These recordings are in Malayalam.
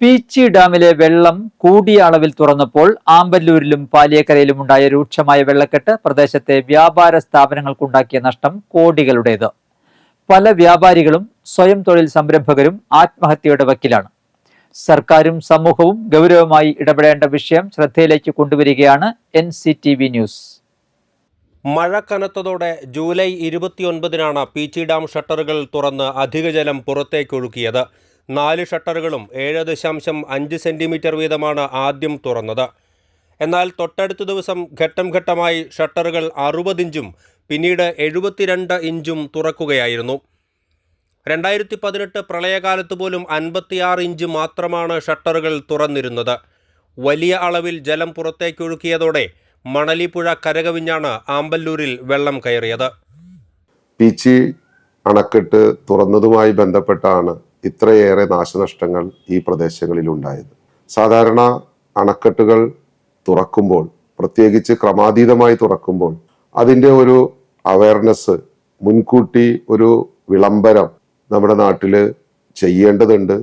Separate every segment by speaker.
Speaker 1: പീച്ചി ഡാമിലെ വെള്ളം കൂടിയ അളവിൽ തുറന്നപ്പോൾ ആമ്പല്ലൂരിലും പാലിയക്കരയിലും ഉണ്ടായ രൂക്ഷമായ വെള്ളക്കെട്ട് പ്രദേശത്തെ വ്യാപാര സ്ഥാപനങ്ങൾക്കുണ്ടാക്കിയ നഷ്ടം കോടികളുടേത്. പല വ്യാപാരികളും സ്വയം തൊഴിൽ സംരംഭകരും ആത്മഹത്യയുടെ വക്കിലാണ്. സർക്കാരും സമൂഹവും ഗൗരവമായി ഇടപെടേണ്ട വിഷയം ശ്രദ്ധയിലേക്ക് കൊണ്ടുവരികയാണ് N C T V news.
Speaker 2: മഴ കനത്തതോടെ ജൂലൈ ഇരുപത്തിയൊൻപതിനാണ് പീച്ചി ഡാം ഷട്ടറുകൾ തുറന്ന് അധിക ജലം പുറത്തേക്കൊഴുക്കിയത്. നാല് ഷട്ടറുകളും ഏഴ് ദശാംശം അഞ്ച് സെന്റിമീറ്റർ വീതമാണ് ആദ്യം തുറന്നത്. എന്നാൽ തൊട്ടടുത്ത ദിവസം ഘട്ടം ഘട്ടമായി ഷട്ടറുകൾ അറുപത് ഇഞ്ചും പിന്നീട് എഴുപത്തിരണ്ട് ഇഞ്ചും തുറക്കുകയായിരുന്നു. രണ്ടായിരത്തി പതിനെട്ട് പ്രളയകാലത്ത് പോലും അൻപത്തിയാറ് ഇഞ്ച് മാത്രമാണ് ഷട്ടറുകൾ തുറന്നിരുന്നത്. വലിയ അളവിൽ ജലം പുറത്തേക്കൊഴുക്കിയതോടെ മണലിപ്പുഴ കരകവിഞ്ഞാണ് ആമ്പല്ലൂരിൽ വെള്ളം കയറിയത്.
Speaker 3: പീച്ചി അണക്കെട്ട് തുറന്നതുമായി ബന്ധപ്പെട്ടാണ് ഇത്രയേറെ നാശനഷ്ടങ്ങൾ ഈ പ്രദേശങ്ങളിൽ ഉണ്ടായത് സാധാരണ അണക്കെട്ടുകൾ തുറക്കുമ്പോൾ പ്രത്യേകിച്ച് ക്രമാതീതമായി തുറക്കുമ്പോൾ അതിന്റെ ഒരു അവയർനെസ് മുൻകൂട്ടി ഒരു വിളംബരം നമ്മുടെ നാട്ടിൽ ചെയ്യേണ്ടതുണ്ട്.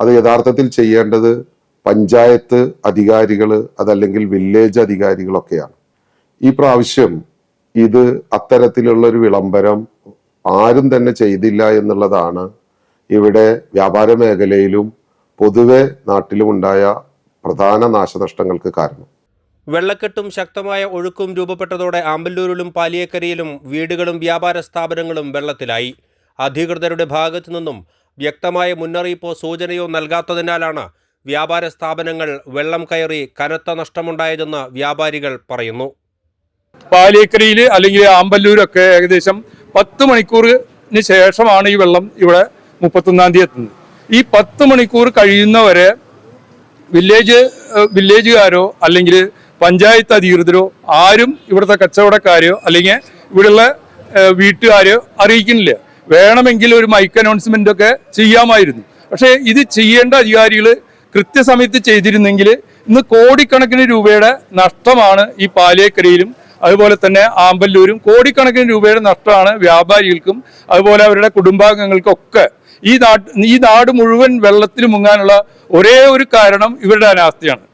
Speaker 3: അത് യഥാർത്ഥത്തിൽ ചെയ്യേണ്ടത് പഞ്ചായത്ത് അധികാരികൾ അതല്ലെങ്കിൽ വില്ലേജ് അധികാരികളൊക്കെയാണ്. ഈ പ്രാവശ്യം ഇത് അത്തരത്തിലുള്ള ഒരു വിളംബരം ആരും തന്നെ ചെയ്തില്ല എന്നുള്ളതാണ് ഇവിടെ വ്യാപാര മേഖലയിലും പൊതുവെ നാട്ടിലുമുണ്ടായ പ്രധാന നാശനഷ്ടങ്ങൾക്ക് കാരണം.
Speaker 2: വെള്ളക്കെട്ടും ശക്തമായ ഒഴുക്കും രൂപപ്പെട്ടതോടെ ആമ്പല്ലൂരിലും പാലിയേക്കരയിലും വീടുകളും വ്യാപാര സ്ഥാപനങ്ങളും വെള്ളത്തിലായി. അധികൃതരുടെ ഭാഗത്തു നിന്നും വ്യക്തമായ മുന്നറിയിപ്പോ സൂചനയോ നൽകാത്തതിനാലാണ് വ്യാപാര സ്ഥാപനങ്ങൾ വെള്ളം കയറി കനത്ത നഷ്ടമുണ്ടായതെന്ന് വ്യാപാരികൾ പറയുന്നു.
Speaker 4: പാലിയേക്കരയിൽ അല്ലെങ്കിൽ ആമ്പല്ലൂരൊക്കെ ഏകദേശം പത്ത് മണിക്കൂറിന് ശേഷമാണ് ഈ വെള്ളം ഇവിടെ മുപ്പത്തൊന്നാം തീയതി എത്തുന്നത് ഈ പത്ത് മണിക്കൂർ കഴിയുന്നവരെ വില്ലേജ് വില്ലേജുകാരോ അല്ലെങ്കിൽ പഞ്ചായത്ത് അധികൃതരോ ആരും ഇവിടുത്തെ കച്ചവടക്കാരോ അല്ലെങ്കിൽ ഇവിടെയുള്ള വീട്ടുകാരോ അറിയിക്കുന്നില്ല. വേണമെങ്കിൽ ഒരു മൈക്ക് അനൗൺസ്മെന്റ് ഒക്കെ ചെയ്യാമായിരുന്നു. പക്ഷേ ഇത് ചെയ്യേണ്ട അധികാരികൾ കൃത്യസമയത്ത് ചെയ്തിരുന്നെങ്കിൽ ഇന്ന് കോടിക്കണക്കിന് രൂപയുടെ നഷ്ടമാണ് ഈ പാലേക്കരയിലും അതുപോലെ തന്നെ ആമ്പല്ലൂരും കോടിക്കണക്കിന് രൂപയുടെ നഷ്ടമാണ് വ്യാപാരികൾക്കും അതുപോലെ അവരുടെ കുടുംബാംഗങ്ങൾക്കും ഒക്കെ ഈ നാട് ഈ നാട് മുഴുവൻ വെള്ളത്തിൽ മുങ്ങാനുള്ള ഒരേ ഒരു കാരണം ഇവരുടെ അനാസ്ഥയാണ്.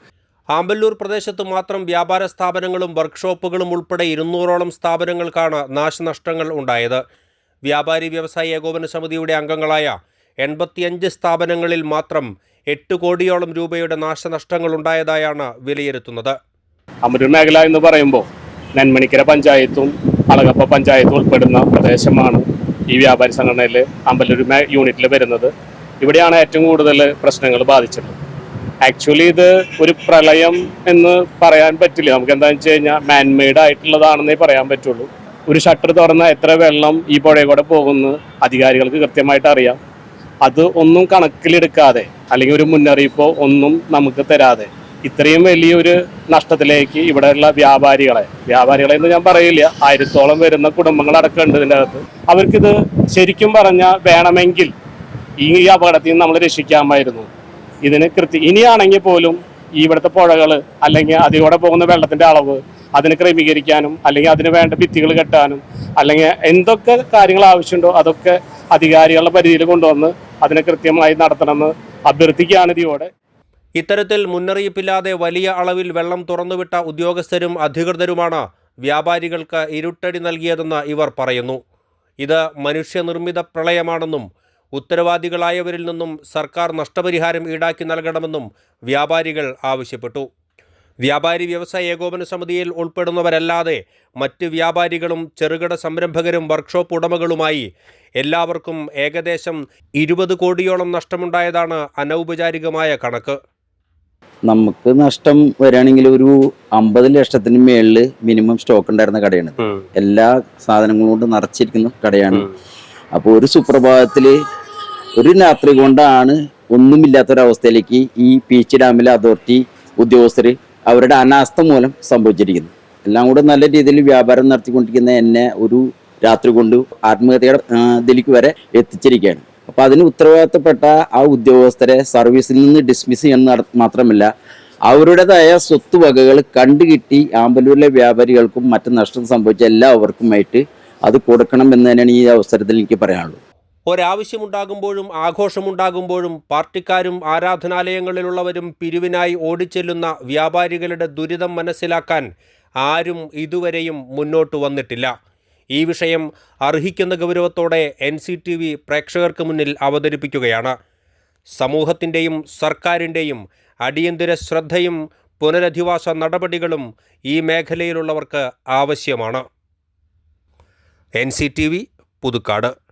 Speaker 2: ആമ്പല്ലൂർ പ്രദേശത്ത് മാത്രം വ്യാപാര സ്ഥാപനങ്ങളും വർക്ക്ഷോപ്പുകളും ഉൾപ്പെടെ ഇരുന്നൂറോളം സ്ഥാപനങ്ങൾക്കാണ് നാശനഷ്ടങ്ങൾ ഉണ്ടായത്. വ്യാപാരി വ്യവസായി ഏകോപന സമിതിയുടെ അംഗങ്ങളായ എൺപത്തിയഞ്ച് സ്ഥാപനങ്ങളിൽ മാത്രം എട്ട് കോടിയോളം രൂപയുടെ നാശനഷ്ടങ്ങൾ ഉണ്ടായതായാണ് വിലയിരുത്തുന്നത്.
Speaker 5: അമരൂർ മേഖല എന്ന് പറയുമ്പോൾ നെന്മണിക്കര പഞ്ചായത്തും അളകപ്പ പഞ്ചായത്തും ഉൾപ്പെടുന്ന പ്രദേശമാണ് ഈ വ്യാപാരി സംഘടനയിൽ അമ്പലൂർ യൂണിറ്റിൽ വരുന്നത് ഇവിടെയാണ് ഏറ്റവും കൂടുതൽ പ്രശ്നങ്ങൾ ബാധിച്ചിട്ടുള്ളത് ആക്ച്വലി ഇത് ഒരു പ്രളയം എന്ന് പറയാൻ പറ്റില്ല. നമുക്ക് എന്താണെന്ന് വെച്ച് കഴിഞ്ഞാൽ മാൻമെയ്ഡ് ആയിട്ടുള്ളതാണെന്നേ പറയാൻ പറ്റുള്ളൂ. ഒരു ഷട്ടർ തുറന്ന എത്ര വെള്ളം ഈ പുഴയിൽ കൂടെ പോകുന്നു അധികാരികൾക്ക് കൃത്യമായിട്ട് അറിയാം. അത് ഒന്നും കണക്കിലെടുക്കാതെ അല്ലെങ്കിൽ ഒരു മുന്നറിയിപ്പോ ഒന്നും നമുക്ക് തരാതെ ഇത്രയും വലിയൊരു നഷ്ടത്തിലേക്ക് ഇവിടെയുള്ള വ്യാപാരികളെ വ്യാപാരികളെ എന്ന് ഞാൻ പറയില്ല ആയിരത്തോളം വരുന്ന കുടുംബങ്ങൾ അടക്കമുണ്ട് ഇതിന്റെ അകത്ത്. അവർക്കിത് ശരിക്കും പറഞ്ഞാൽ വേണമെങ്കിൽ ഈ അപകടത്തിൽ നിന്ന് നമ്മൾ രക്ഷിക്കാമായിരുന്നു. ഇതിന് കൃത്യ ഇനിയാണെങ്കിൽ പോലും ഇവിടുത്തെ പുഴകൾ അല്ലെങ്കിൽ അതിലൂടെ പോകുന്ന വെള്ളത്തിന്റെ അളവ് അതിന് ക്രമീകരിക്കാനും അല്ലെങ്കിൽ അതിന് വേണ്ട ഭിത്തികൾ കെട്ടാനും അല്ലെങ്കിൽ എന്തൊക്കെ കാര്യങ്ങൾ ആവശ്യമുണ്ടോ അതൊക്കെ അധികാരികളുടെ പരിധിയിൽ കൊണ്ടുവന്ന് അതിനെ കൃത്യമായി നടത്തണമെന്ന് അഭ്യർത്ഥിക്കുകയാണ് ഇതിയോടെ
Speaker 2: ഇത്തരത്തിൽ മുന്നറിയിപ്പില്ലാതെ വലിയ അളവിൽ വെള്ളം തുറന്നുവിട്ട ഉദ്യോഗസ്ഥരും അധികൃതരുമാണ് വ്യാപാരികൾക്ക് ഇരുട്ടടി നൽകിയതെന്ന് ഇവർ പറയുന്നു. ഇത് മനുഷ്യനിർമ്മിത പ്രളയമാണെന്നും ഉത്തരവാദികളായവരിൽ നിന്നും സർക്കാർ നഷ്ടപരിഹാരം ഈടാക്കി നൽകണമെന്നും വ്യാപാരികൾ ആവശ്യപ്പെട്ടു. വ്യാപാരി വ്യവസായ ഏകോപന സമിതിയിൽ ഉൾപ്പെടുന്നവരല്ലാതെ മറ്റ് വ്യാപാരികളും ചെറുകിട സംരംഭകരും വർക്ക്ഷോപ്പ് ഉടമകളുമായി എല്ലാവർക്കും ഏകദേശം ഇരുപത് കോടിയോളം നഷ്ടമുണ്ടായതാണ് അനൗപചാരികമായ കണക്ക്.
Speaker 6: നമുക്ക് നഷ്ടം വരികയാണെങ്കിൽ ഒരു അമ്പത് ലക്ഷത്തിന് മേളിൽ മിനിമം സ്റ്റോക്ക് ഉണ്ടായിരുന്ന കടയാണ് എല്ലാ സാധനങ്ങളും കൊണ്ട് നിറച്ചിരിക്കുന്ന കടയാണ്. അപ്പോൾ ഒരു സുപ്രഭാതത്തിൽ ഒരു രാത്രി കൊണ്ടാണ് ഒന്നുമില്ലാത്തൊരവസ്ഥയിലേക്ക് ഈ പീച്ച് ഡാമിലെ അതോറിറ്റി ഉദ്യോഗസ്ഥർ അവരുടെ അനാസ്ഥ മൂലം സംഭവിച്ചിരിക്കുന്നു. എല്ലാം കൂടെ നല്ല രീതിയിൽ വ്യാപാരം നടത്തിക്കൊണ്ടിരിക്കുന്ന എന്നെ ഒരു രാത്രി കൊണ്ട് ആത്മഹത്യയുടെ ഇതിലേക്ക് വരെ എത്തിച്ചിരിക്കുകയാണ്. അപ്പൊ അതിന് ഉത്തരവാദിത്തപ്പെട്ട ആ ഉദ്യോഗസ്ഥരെ സർവീസിൽ നിന്ന് ഡിസ്മിസ് ചെയ്യുന്ന മാത്രമല്ല അവരുടേതായ സ്വത്തുവകകൾ കണ്ടുകിട്ടി ആമ്പലൂരിലെ വ്യാപാരികൾക്കും മറ്റു നഷ്ടം സംഭവിച്ച എല്ലാവർക്കുമായിട്ട് അത് കൊടുക്കണം എന്ന് തന്നെയാണ് ഈ അവസരത്തിൽ എനിക്ക് പറയാനുള്ളത്.
Speaker 2: ഒരാവശ്യമുണ്ടാകുമ്പോഴും ആഘോഷമുണ്ടാകുമ്പോഴും പാർട്ടിക്കാരും ആരാധനാലയങ്ങളിലുള്ളവരും പിരിവിനായി ഓടിച്ചെല്ലുന്ന വ്യാപാരികളുടെ ദുരിതം മനസ്സിലാക്കാൻ ആരും ഇതുവരെയും മുന്നോട്ട് വന്നിട്ടില്ല. ഈ വിഷയം അർഹിക്കുന്ന ഗൗരവത്തോടെ എൻ സി ടി വി പ്രേക്ഷകർക്ക് മുന്നിൽ അവതരിപ്പിക്കുകയാണ്. സമൂഹത്തിന്റെയും സർക്കാരിന്റെയും അടിയന്തര ശ്രദ്ധയും പുനരധിവാസ നടപടികളും ഈ മേഖലയിലുള്ളവർക്ക് ആവശ്യമാണ്. N C T V Puthukkad.